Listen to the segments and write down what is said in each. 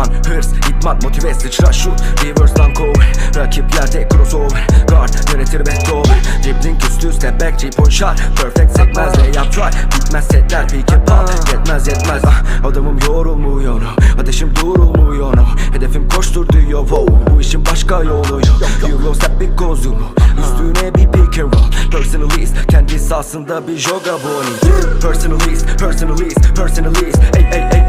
Run, hırs, idman, motive, sıçra, shoot Reverse'dan cover Rakiplerde crossover. Guard, yönetir Beethoven Dribbling üstü step back, three point shot. Perfect sekmez, layup try. Bitmez setler, pick and Yetmez yetmez, ah, adamım yorulmuyor. Ateşim durulmuyor. Hedefim koştur diyor. Wow. Bu işin başka yolu yok. Euro step bir kozum Üstüne bir pick and roll. Personalist, kendi sahasında bir joga boni Personalist, personalist, personalist. Ey ey ey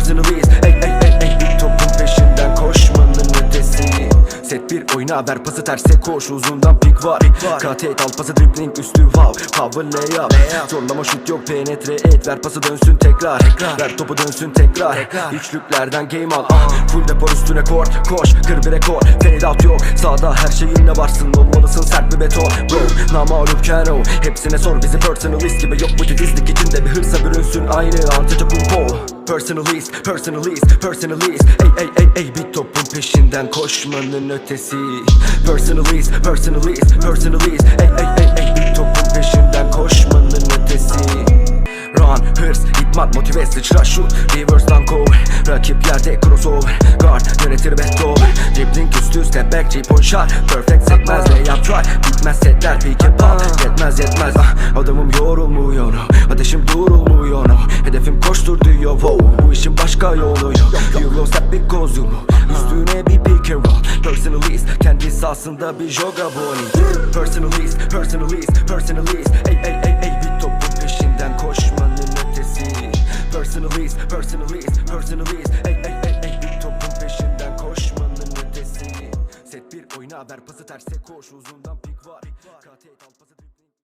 personalist, personalist Ey ey ey ey bir topun peşinden koşmanın ötesi. Set bir oyna ver pası terse koş. Uzundan pik var Kat et al pası dribbling üstü wow Power layup Zorlama şut yok penetre et. Ver pası dönsün tekrar. Ver topu dönsün tekrar. Üçlüklerden game al. Ah. Full depor üstüne kort. Koş kır bir rekor. Fade out yok. Sağda her şeyinle varsın? Olmalısın sert bir beton. Bro namalup kero Hepsine sor bizi personalist gibi Yok. Bu titizlik içinde bir hırsa bürünsün. Aynı antetokounmpo Personalist, personalist, personalist Ey ey ey ey bir topun peşinden koşmanın ötesi. Personalist, personalist, personalist Ey ey ey ey bir topun peşinden koşmanın ötesi. Run, hırs, idman, motive, sıçra, shoot. Reverse'dan cover Rakiplerde crossover. Guard, yönetir Beethoven Dribbling üstü step back, three point shot. Perfect sekmez, layup try. Bitmez setler, pick and pop Yetmez yetmez, ah, adamım yorulmuyor. Ateşim durulmuyor. Hedefim koştur diyor wow. Başka yolu yok. Euro step bir kozum Üstüne bir pick and Personalist, kendi sahasında bir joga boni Personalist, personalist, personalist. Ey ey ey ey bir topun peşinden koşmanın ötesi. Personalist, personalist, personalist. Ey ey ey ey bir topun peşinden koşmanın ötesi. Set bir oyna ver pası terse koş. Uzundan